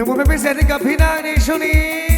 หนึ่งบุญเป็นพิเศษให้กับพี่นางในช่วงนี้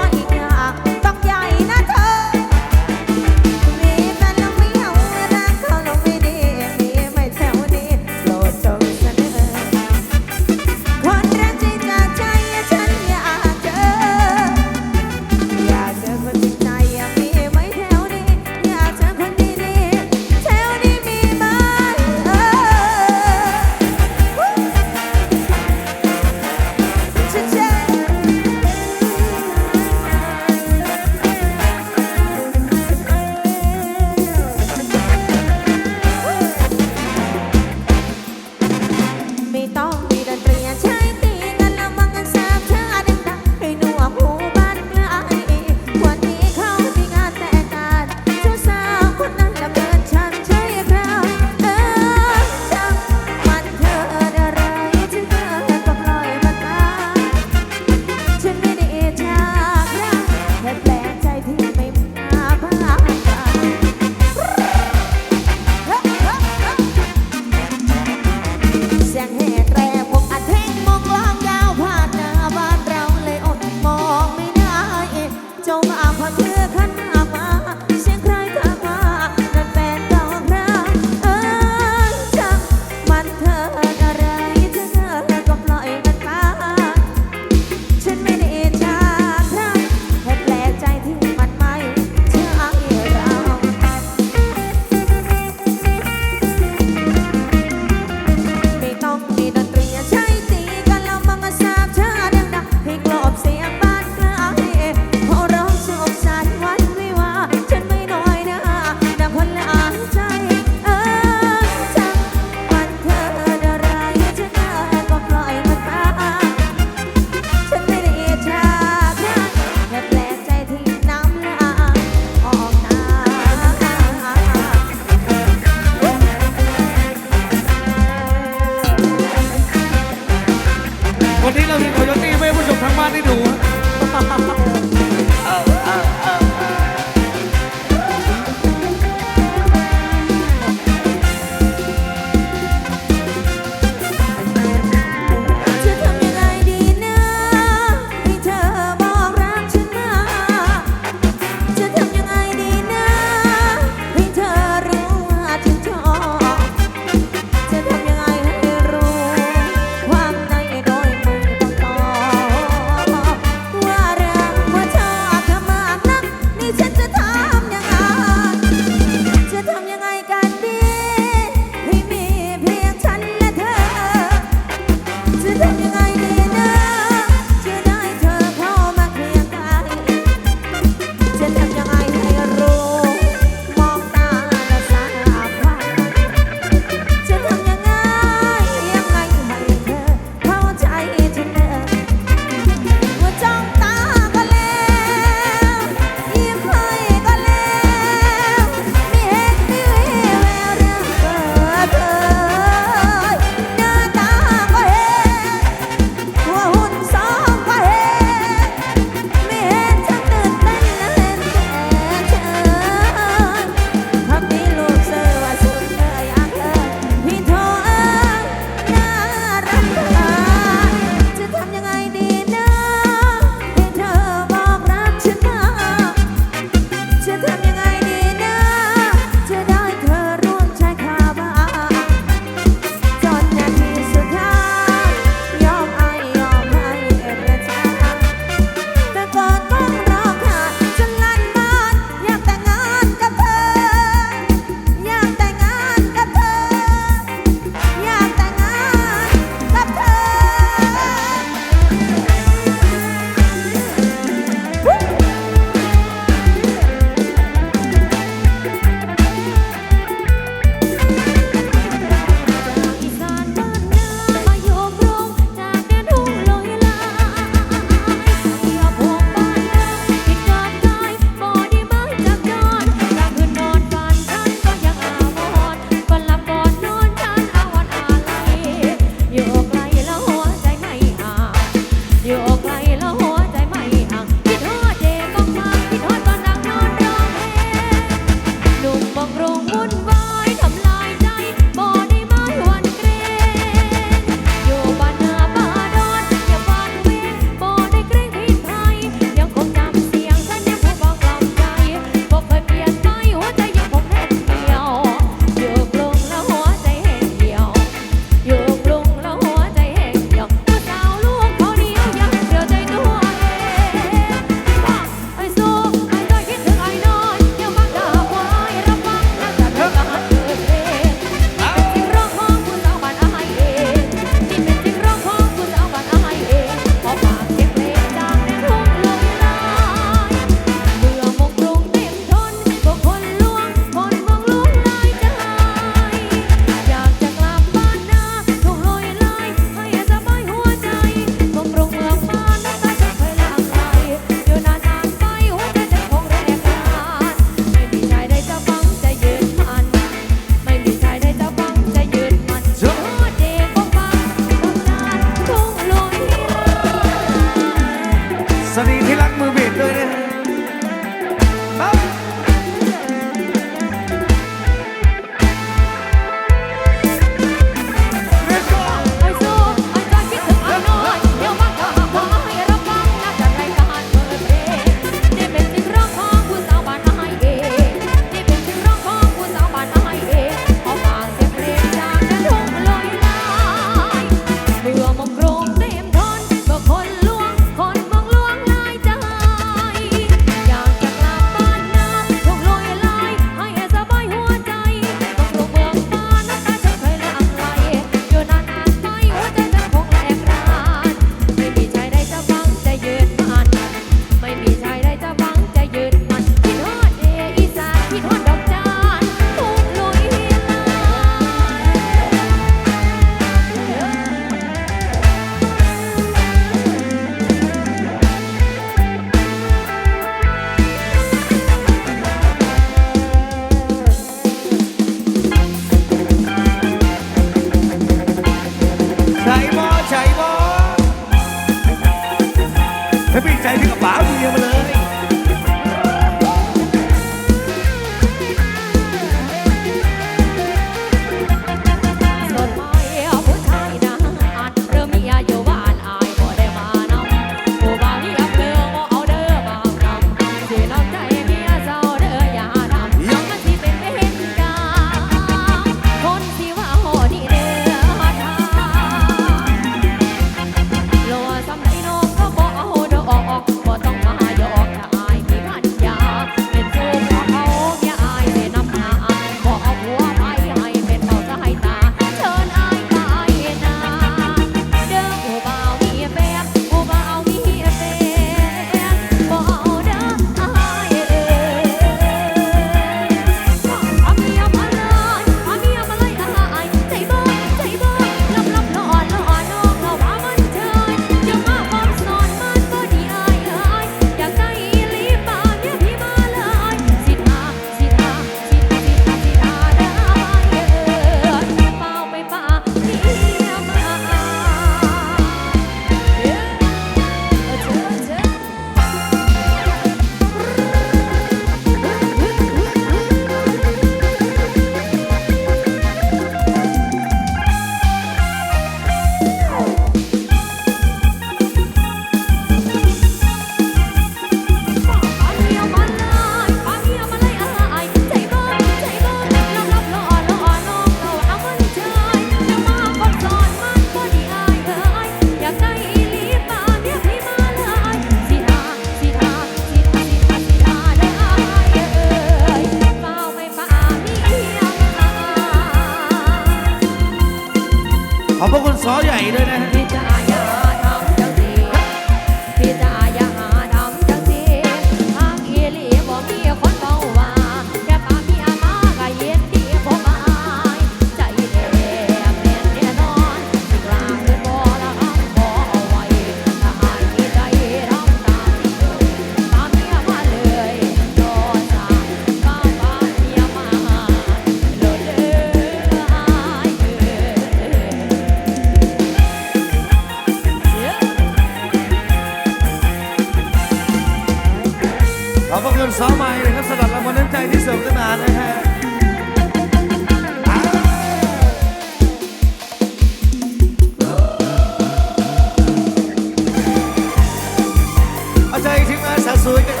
ง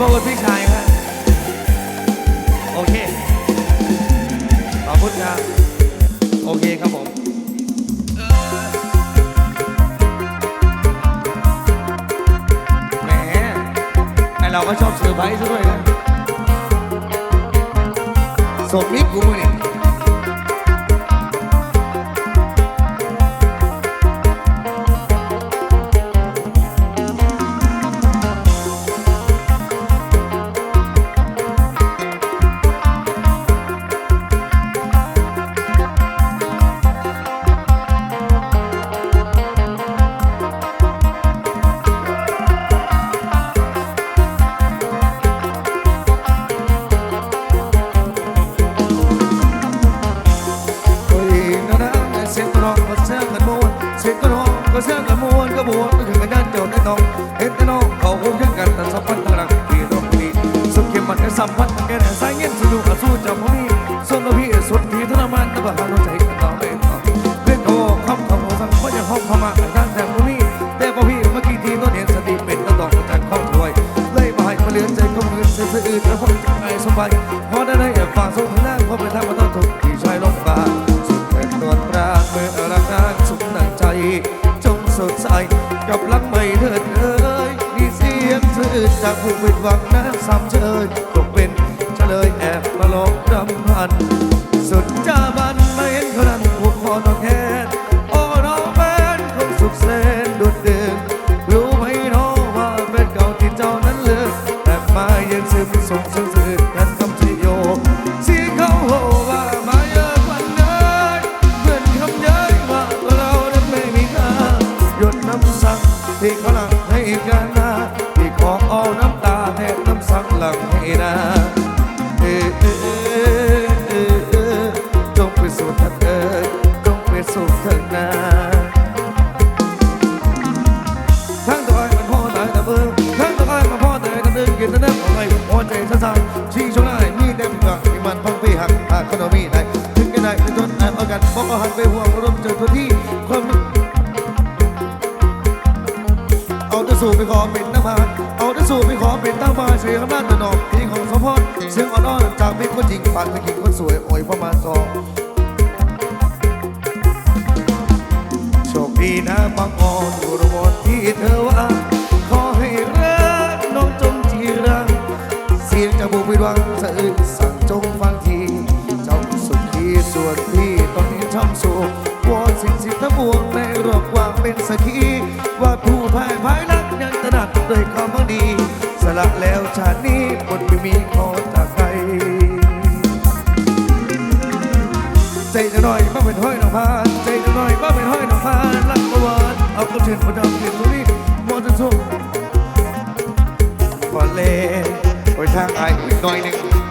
ขอบคุณพี่ชายครับ โอเค ขอบคุณครับ โอเคครับผมแหมไอเราก็ชอบเสือไพรซะด้วยนะสมมิตรกูเนี่ย ได้ได้แก็บฝากส่งทางพบไปทำมาต้องทุกที่ชายลมบาสุดแป็นนวลปราณเมื่อรักนานสุขนั่งใจ จงสดใสกับรักใหม่เถิดเอ้ยมีเสียงชื่นจากผู้ผิดหวังนะำซ้ำเชยตกเป็นเฉลยแอบมาหลอกดำพัน ปันเป็นหญิงคนสวยโอยประมาณสองโชคดีนะบางอ่อนอยู่ระบนที่เธอว่า के खुदा के तुरी मौत सो ขอเลไปทางไอ้อีกหน่อยหนึง